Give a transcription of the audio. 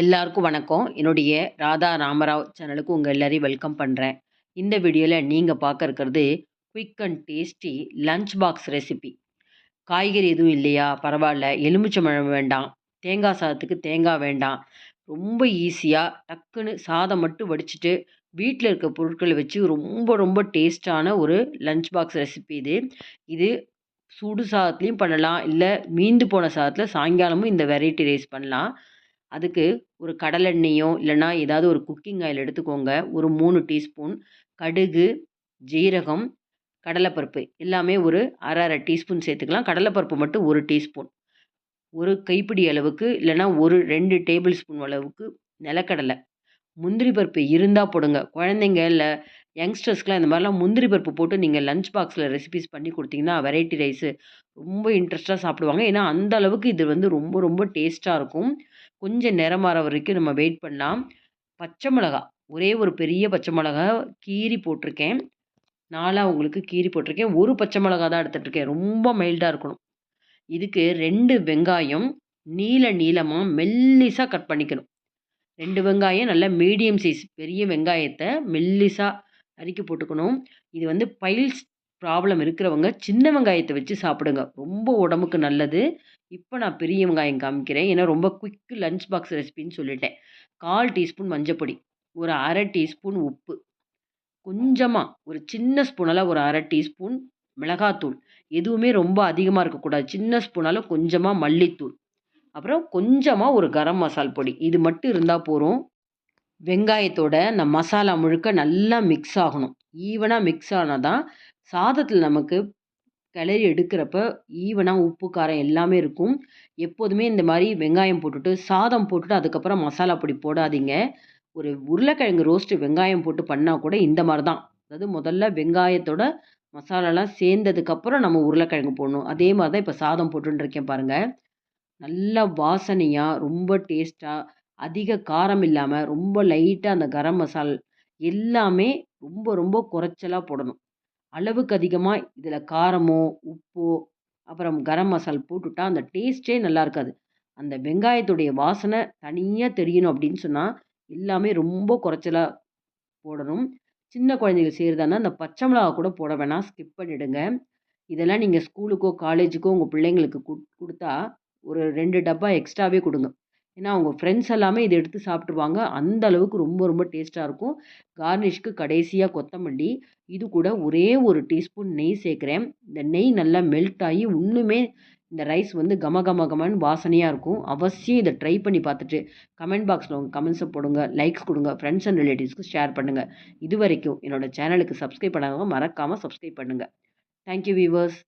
எல்லாருக்கும் வணக்கம். என்னுடைய ராதா ராமராவ் சேனலுக்கு உங்கள் எல்லாரையும் வெல்கம் பண்ணுறேன் இந்த வீடியோவில் நீங்கள் பார்க்க இருக்கிறது quick and tasty lunch box recipe காய்கறி எதுவும் இல்லையா? பரவாயில்ல. எலுமிச்சம்பழம் வேண்டாம். தேங்காய் சாதத்துக்கு தேங்காய் வேண்டாம். ரொம்ப ஈஸியாக டக்குன்னு சாதம் மட்டும் வடிச்சிட்டு வீட்டில் இருக்க பொருட்களை வச்சு ரொம்ப ரொம்ப டேஸ்டான ஒரு லஞ்ச் பாக்ஸ் ரெசிபி இது. இது சூடு சாதத்துலேயும் பண்ணலாம். இல்லை மீந்து போன சாதத்தில் சாயங்காலமும் இந்த வெரைட்டி ரைஸ் பண்ணலாம். அதுக்கு ஒரு கடலெண்ணெயோ இல்லைன்னா ஏதாவது ஒரு குக்கிங் ஆயில் எடுத்துக்கோங்க. ஒரு மூணு டீஸ்பூன் கடுகு ஜீரகம் கடலைப்பருப்பு. எல்லாமே ஒரு அரை அரை டீஸ்பூன் சேர்த்துக்கலாம். கடலைப்பருப்பு மட்டும் ஒரு டீஸ்பூன். ஒரு கைப்பிடி அளவுக்கு இல்லைன்னா ஒரு ரெண்டு டேபிள் ஸ்பூன் அளவுக்கு நிலக்கடலை. முந்திரி பருப்பு இருந்தால் போடுங்க. குழந்தைங்க இல்லை யங்ஸ்டர்ஸ்க்குலாம் இந்த மாதிரிலாம் முந்திரி பருப்பு போட்டு நீங்கள் லஞ்ச் பாக்ஸில் ரெசிபிஸ் பண்ணி கொடுத்தீங்கன்னா வெரைட்டி ரைஸு ரொம்ப இன்ட்ரெஸ்ட்டாக சாப்பிடுவாங்க. ஏன்னா அந்த அளவுக்கு இது வந்து ரொம்ப ரொம்ப டேஸ்ட்டாக இருக்கும். கொஞ்சம் நிறமாற வரைக்கும் நம்ம வெயிட் பண்ணலாம். பச்சை மிளகா ஒரே ஒரு பெரிய பச்சை மிளகா கீரி போட்டிருக்கேன். நாலாக உங்களுக்கு கீரி போட்டிருக்கேன். ஒரு பச்சை மிளகா தான் எடுத்துகிட்ருக்கேன் ரொம்ப மைல்டாக இருக்கணும். இதுக்கு ரெண்டு வெங்காயம் நீல நீளமாக மெல்லிசாக கட் பண்ணிக்கணும். ரெண்டு வெங்காயம் நல்ல மீடியம் சைஸ் பெரிய வெங்காயத்தை மெல்லிசாக நறுக்கி போட்டுக்கணும். இது வந்து பைல்ஸ் ப்ராப்ளம் இருக்கிறவங்க சின்ன வெங்காயத்தை வச்சு சாப்பிடுங்க. ரொம்ப உடம்புக்கு நல்லது. இப்போ நான் பெரிய வெங்காயம் காமிக்கிறேன். ஏன்னா ரொம்ப குயிக் லஞ்ச் பாக்ஸ் ரெசிபின்னு சொல்லிட்டேன். கால் டீஸ்பூன் மஞ்சப்பொடி ஒரு அரை டீஸ்பூன் உப்பு. கொஞ்சமாக ஒரு சின்ன ஸ்பூனால் ஒரு அரை டீஸ்பூன் மிளகாத்தூள். எதுவுமே ரொம்ப அதிகமாக இருக்கக்கூடாது. சின்ன ஸ்பூனால் கொஞ்சமாக மல்லித்தூள். அப்புறம் கொஞ்சமாக ஒரு கரம் மசால் பொடி. இது மட்டும் இருந்தால் போதும். வெங்காயத்தோட அந்த மசாலா முழுக்க நல்லா மிக்ஸ் ஆகணும். ஈவனாக மிக்ஸ் ஆனால் தான் சாதத்தில் நமக்கு கிளறி எடுக்கிறப்ப ஈவனாக உப்பு காரம் எல்லாமே இருக்கும். எப்போதுமே இந்த மாதிரி வெங்காயம் போட்டுட்டு சாதம் போட்டுட்டு அதுக்கப்புறம் மசாலா பொடி போடாதீங்க. ஒரு உருளைக்கிழங்கு ரோஸ்ட்டு வெங்காயம் போட்டு பண்ணால் கூட இந்த மாதிரி தான். அதாவது முதல்ல வெங்காயத்தோட மசாலாலாம் சேர்ந்ததுக்கப்புறம் நம்ம உருளைக்கிழங்கு போடணும். அதே மாதிரி தான் இப்போ சாதம் போட்டுருக்கேன் பாருங்கள் நல்லா வாசனையாக ரொம்ப டேஸ்ட்டாக அதிக காரம் இல்லாமல் ரொம்ப லைட்டாக அந்த கரம் மசால் எல்லாமே ரொம்ப ரொம்ப குறைச்சலாக போடணும். அளவுக்கு அதிகமாக இதில் காரமோ உப்போ அப்புறம் கரம் மசால் போட்டுவிட்டா அந்த டேஸ்ட்டே நல்லா இருக்காது. அந்த வெங்காயத்துடைய வாசனை தனியாக தெரியணும் அப்படின்னு சொன்னால் எல்லாமே ரொம்ப குறைச்சலாக போடணும். சின்ன குழந்தைகள் செய்கிறதானா அந்த பச்சை மிளகா கூட போட வேணாம். ஸ்கிப் பண்ணிவிடுங்க இதெல்லாம் நீங்கள் ஸ்கூலுக்கோ காலேஜுக்கோ உங்கள் பிள்ளைங்களுக்கு கொடுத்தா ஒரு ரெண்டு டப்பா எக்ஸ்ட்ராவே கொடுங்க. ஏன்னா அவங்க ஃப்ரெண்ட்ஸ் எல்லாமே இதை எடுத்து சாப்பிட்ருவாங்க அந்த அளவுக்கு ரொம்ப ரொம்ப டேஸ்ட்டாக இருக்கும். கார்னிஷ்க்கு கடைசியாக கொத்தமல்லி. இது கூட ஒரே ஒரு டீஸ்பூன் நெய் சேர்க்குறேன். இந்த நெய் நல்லா மெல்ட் ஆகி இன்னுமே இந்த ரைஸ் வந்து கம கம கமன்னு வாசனையாக இருக்கும். அவசியம் இதை ட்ரை பண்ணி பார்த்துட்டு கமெண்ட் பாக்ஸில் உங்கள் கமெண்ட்ஸை போடுங்க லைக்ஸ் கொடுங்க ஃப்ரெண்ட்ஸ் அண்ட் ரிலேட்டிவ்ஸ்க்கு ஷேர் பண்ணுங்கள் இது வரைக்கும் என்னோடய சேனலுக்கு சப்ஸ்கிரைப் பண்ணாதவங்க மறக்காமல் சப்ஸ்கிரைப் பண்ணுங்கள் தேங்க்யூ வீவர்ஸ்